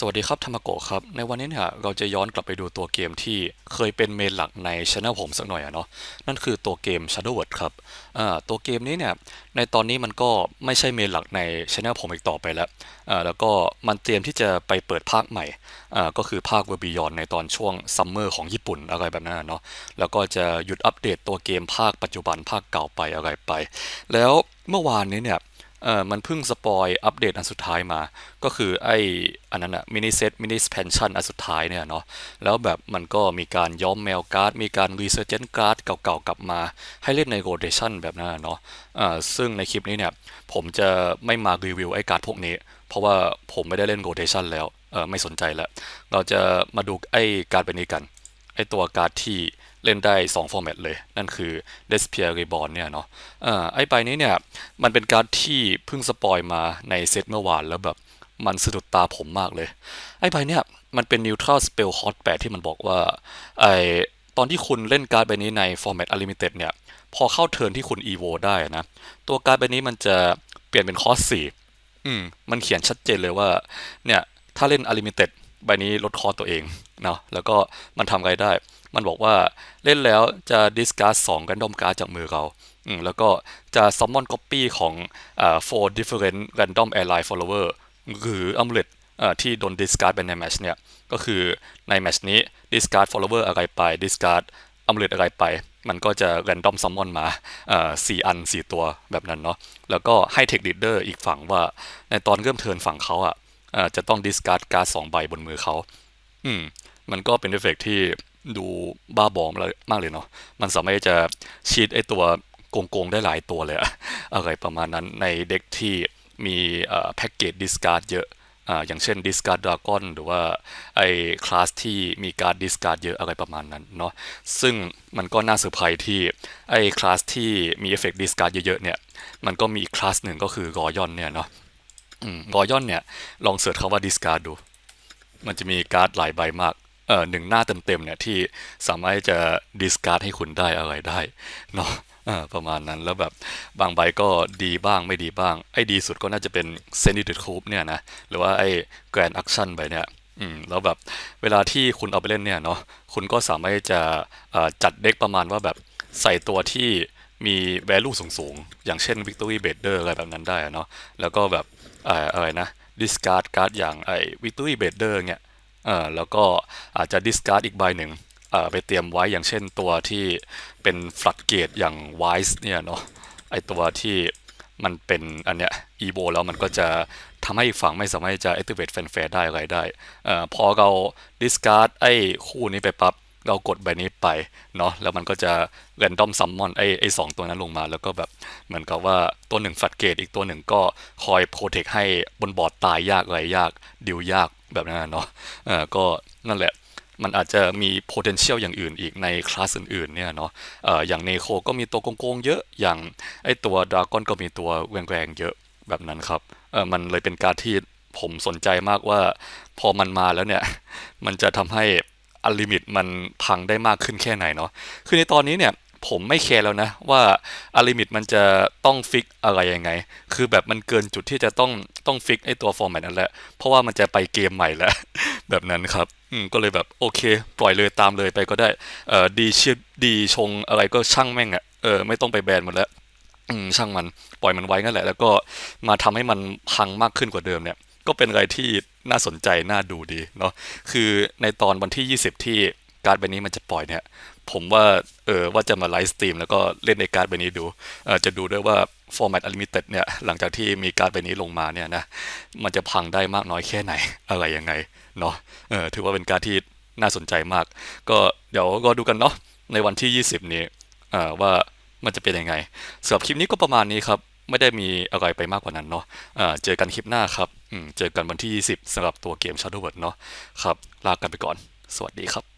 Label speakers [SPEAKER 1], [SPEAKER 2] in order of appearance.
[SPEAKER 1] สวัสดีครับธรรมโกครับ ในวันนี้เนี่ยเราจะย้อนกลับไปดูตัวเกมที่เคยเป็นเมนหลักในช anel ผมสักหน่อยอะเนาะนั่นคือตัวเกม Shadow Word ครับอ่าตัวเกมนี้เนี่ยในตอนนี้มันก็ไม่ใช่เมนหลักในช anel ผมอีกต่อไปแล้วอ่าแล้วก็มันเตรียมที่จะไปเปิดภาคใหม่อ่าก็คือภาค World Beyond ในตอนช่วงซัมเมอร์ของญี่ปุ่นอะไรแบบนั้นเนาะแล้วก็จะหยุดอัปเดตตัวเกมภาคปัจจุบันภาคเก่าไปอะไรไป แล้ว เมื่อวานนี้เนี่ยเออมันเพิ่งสปอยอัปเดตอันสุดท้ายมา ก็คือไออันนั้นอะมินิเซตมินิสเพนชั่นอันสุดท้ายเนี่ยเนาะแล้วแบบมันก็มีการย้อมแมวการ์ด มีการรีเซอร์เจนการ์ดเก่าๆกลับมา ให้เล่นในโรเ t ชันแบบนั้นเนาะอ่าซึ่งในคลิปนี้เนี่ย ผมจะไม่มารีวิวไอการ์ดพวกนี้ เพราะว่าผมไม่ได้เล่นโรเ t ชันแล้วเออไม่สนใจแล้ว เราจะมาดูไอการ์ดใบนี้กัน ไอตัวการ์ดที่เล่นได้ 2 ฟอร์แมตเลย นั่นคือ d e s p i r Reborn เนี่ยเนาะอ่าไอใบนี้เนี่ย มันเป็นการ์ดที่เพิ่งสปอยมาในเซตเมื่อวานแล้วแบบมันสะดุดตาผมมากเลย ไอใบเนี่ยมันเป็น Neutral Spell Hot 8ที่มันบอกว่าไอตอนที่คุณเล่นการ์ดใบนี้ใน Format Unlimited เนี่ย พอเข้าเทิร์นที่คุณ EVO ได้นะ ตัวการ์ดใบนี้มันจะเปลี่ยนเป็นคอสสี่อืมมันเขียนชัดเจนเลยว่าเนี่ยถ้าเล่น Unlimited ใบนี้ลดคอตัวเอง เนาะแล้วก็มันทำอะไรได้ มันบอกว่าเล่นแล้วจะ discard 2 random card จากมือเราอืมแล้วก็จะ summon copy ของอ่า four different random ally follower หรือ amulet อ่าที่โดน discard ไปในแมชเนี่ย ก็คือในแมชนี้ discard follower อะไรไป discard amulet อะไรไป มันก็จะ random summon มาสี่อันสี่ตัวแบบนั้นเนาะแล้วก็ให้ tech leader อีกฝั่งว่าในตอนเริ่มเทินฝั่งเขาอะอ่าจะต้อง discard การ์ดสองใบบนมือเขาอืม มันก็เป็นเอฟเฟกต์ที่ดูบ้าบอมเลยมากเลยเนาะ มันสามารถจะชีตไอตัวโกงๆ ได้หลายตัวเลยอะอะไรประมาณนั้นในเด็กที่มีแพ็กเกจดิสการ์ดเยอะอ่าอย่างเช่นดิสการ์ดดราก้อนหรือว่าไอคลาสที่มีการดิสการ์ดเยอะอะไรประมาณนั้นเนาะซึ่งมันก็น่าเซอร์ไพรส์ที่ไอคลาสที่มีเอฟเฟกต์ดิสการ์ดเยอะๆเนี่ย มันก็มีคลาสหนึ่งก็คือรอยอนเนี่ยเนาะอืมรอยอนเนี่ย ลองเสิร์ชคำว่าดิสการ์ดดู มันจะมีการ์ดหลายใบมาก เอ่อหนึ่งหน้าเต็มๆเนี่ยที่สามารถจะดิสการ์ดให้คุณได้อะไรได้เนาะเออประมาณนั้นแล้วแบบบางใบก็ดีบ้างไม่ดีบ้าง ไอ้ดีสุดก็น่าจะเป็นเซนิเด d คูปเนี่ยนะ หรือว่าไอ้แกรนด์อัคชั่นใบเนี่ยอืมแล้วแบบเวลาที่คุณเอาไปเล่นเนี่ยเนาะคุณก็สามารถจะจัดเด็กประมาณว่าแบบใส่ตัวที่มี value สูงๆ อย่างเช่น Victory b a d e r อะไรแบบนั้นได้เนาะแล้วก็แบบอ่ออะไรนะ discard การ์ดอย่างไอ้ Victory b a d e r เนี่ย เออแล้วก็อาจจะ discard อีกใบหนึ่งเออไปเตรียมไว้อย่างเช่นตัวที่เป็น floodgate อย่าง wise เนี่ยเนาะไอตัวที่มันเป็นอันเนี้ย evo แล้วมันก็จะทำให้อีกฝั่งไม่สามารถจะ activate fanfare ได้อะไรได้เอ่อพอเรา discard ไอ้คู่นี้ไปปั๊บเรากดใบนี้ไปเนาะแล้วมันก็จะ random summon ไอ้ไอ้สองตัวนั้นลงมา แล้วก็แบบเหมือนกับว่าตัวหนึ่งฟัดเกตอีกตัวหนึ่งก็คอยโปรเทคให้บนบอร์ดตายยากอะไรยากดิวยาก แบบนั้นเนาะเออก็นั่นแหละมันอาจจะมี potential อย่างอื่นอีกในคลาสอื่นๆเนี่ยเนาะเอออย่างเนโคก็มีตัวโกงๆเยอะอย่างไอตัวดราก้อนก็มีตัวแรงๆเยอะแบบนั้นครับเออมันเลยเป็นการที่ผมสนใจมากว่าพอมันมาแล้วเนี่ย มันจะทำให้อัลลิมิตมันพังได้มากขึ้นแค่ไหนเนาะคือในตอนนี้เนี่ย ผมไม่แคร์แล้วนะ ว่าอัลลิมิตมันจะต้องฟิกอะไรยังไง คือแบบมันเกินจุดที่จะต้องต้องฟิกไอตัวฟอร์แมตนั่นแหละเพราะว่ามันจะไปเกมใหม่แล้ว แบบนั้นครับอืมก็เลยแบบโอเค ปล่อยเลยตามเลยไปก็ได้เออดีเชียดีชงอะไรก็ช่างแม่งอะเออไม่ต้องไปแบนหมดแล้วอืมช่างมันปล่อยมันไว้งั้นแหละ แล้วก็มาทำให้มันพังมากขึ้นกว่าเดิมเนี่ย ก็เป็นอะไรที่น่าสนใจน่าดูดีเนาะคือในตอนวันที่ 20 ที่การ์ดใบนี้มันจะปล่อยเนี่ย ผมว่าเออว่าจะมาไลฟ์สตรีมแล้วก็เล่นในการ์ดใบนี้ดูเออจะดูด้วยว่า Format Unlimited เนี่ยหลังจากที่มีการ์ดใบนี้ลงมาเนี่ยนะมันจะพังได้มากน้อยแค่ไหนอะไรยังไงเนาะเออถือว่าเป็นการ์ดที่น่าสนใจมาก ก็เดี๋ยวก็ดูกันเนาะในวันที่ 20 นี้เอ่อว่ามันจะเป็นยังไงสำหรับคลิปนี้ก็ประมาณนี้ครับไม่ได้มีอะไรไปมากกว่านั้นเนาะเออเจอกันคลิปหน้าครับอืมเจอกันวันที่ 20สำหรับตัวเกม Shadowword เนาะครับ ลากันไปก่อน สวัสดีครับ